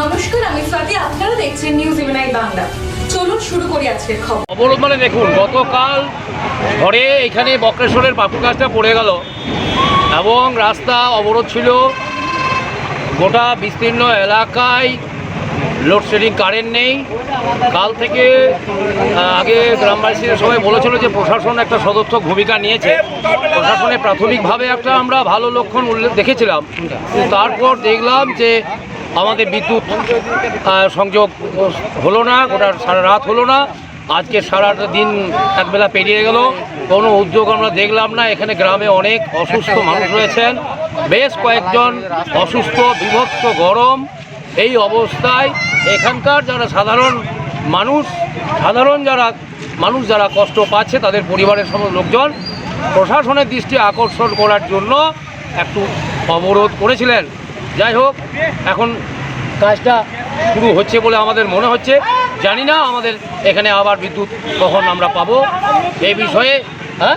নমস্কার, আমি স্বাতি। আপনারা দেখছেন নিউজ ইভেনাই বাংলা। চলুন শুরু করি আজকের খবর। অবরোধ মানে দেখুন, গতকাল ঘরে এখানে বক্রেশ্বরের পাপু গাছটা পড়ে গেল এবং রাস্তা অবরোধ ছিল। গোটা বিস্তীর্ণ এলাকায় লোডশেডিং কারেন্ট নেই। কাল থেকে আগে গ্রামবাসীরা সবাই বলেছিল যে প্রশাসন একটা সদর্থক ভূমিকা নিয়েছে। প্রশাসনে প্রাথমিকভাবে একটা আমরা ভালো লক্ষণ উল্লেখ দেখেছিলাম। তারপর দেখলাম যে আমাদের বিদ্যুৎ সংযোগ হলো না, গোটা সারা রাত হলো না। আজকে সারাটা দিন একবেলা পেরিয়ে গেল, কোনো উদ্যোগ আমরা দেখলাম না। এখানে গ্রামে অনেক অসুস্থ মানুষ রয়েছেন। বেশ কয়েকজন অসুস্থ বিভক্ত গরম। এই অবস্থায় এখানকার যারা সাধারণ মানুষ, সাধারণ যারা মানুষ যারা কষ্ট পাচ্ছে, তাদের পরিবারের সমস্ত লোকজন প্রশাসনের দৃষ্টি আকর্ষণ করার জন্য একটু অবরোধ করেছিলেন। যাই হোক, এখন কাজটা শুরু হচ্ছে বলে আমাদের মনে হচ্ছে। জানি না আমাদের এখানে আবার বিদ্যুৎ কখন আমরা পাবো। এই বিষয়ে হ্যাঁ?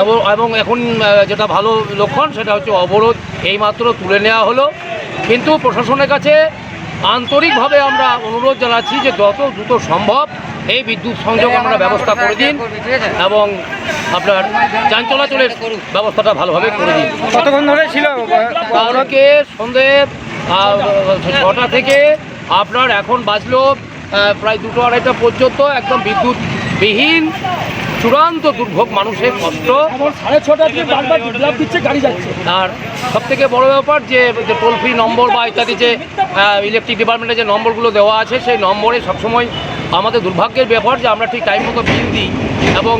এবং- এখন যেটা ভালো লক্ষণ, সেটা হচ্ছে অবরোধ এইমাত্র তুলে নেওয়া হলো। কিন্তু প্রশাসনের কাছে আন্তরিকভাবে আমরা অনুরোধ জানাচ্ছি যে যত দ্রুত সম্ভব এই বিদ্যুৎ সংযোগ আমরা ব্যবস্থা করে দিন এবং আপনার যান চলাচলের ব্যবস্থাটা ভালোভাবে করে দিন। কতক্ষণ ধরে ছিল? কালকে সন্ধে ছটা থেকে আপনার এখন বাজলো প্রায় দুটো আড়াইটা পর্যন্ত একদম বিদ্যুৎবিহীন চূড়ান্ত দুর্ভোগ মানুষের কষ্ট। সাড়ে ছটা থেকে বারবার বিপ্লব দিচ্ছে গাড়ি যাচ্ছে। আর সব থেকে বড় ব্যাপার যে যে টোল ফ্রি নম্বর বা ইত্যাদি যে ইলেকট্রিক ডিপার্টমেন্টের যে নম্বরগুলো দেওয়া আছে সেই নম্বরে সবসময় আমাদের দুর্ভাগ্যের ব্যাপার যে আমরা ঠিক টাইম মতো বিল দিই এবং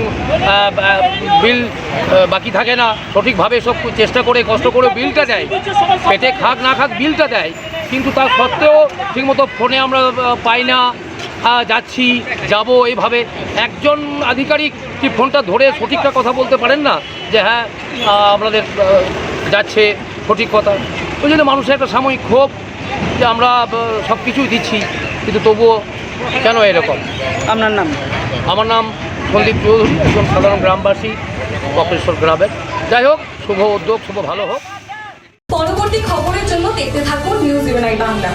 বিল বাকি থাকে না। সঠিকভাবে সব চেষ্টা করে, কষ্ট করে বিলটা দেয়। পেটে খাক, না খাক বিলটা দেয়। কিন্তু তা সত্ত্বেও ঠিকমতো ফোনে আমরা পাই না। যাচ্ছি, যাব এইভাবে। একজন আধিকারিক কি ফোনটা ধরে সঠিকটা কথা বলতে পারেন না? যে হ্যাঁ আপনাদের যাচ্ছে সঠিক কথা। ওই জন্য মানুষের একটা সাময়িক ক্ষোভ যে আমরা সব কিছুই দিচ্ছি। কিন্তু তবুও কেন এরকম? আপনার নাম? আমার নাম সন্দীপ চৌধুরী একজন সাধারণ গ্রামবাসী বক্রেশ্বর গ্রামের। যাই হোক শুভ উদ্যোগ শুভ ভালো হোক। পরবর্তী খবরের জন্য দেখতে থাকুন নিউজ ইভেনাই বাংলা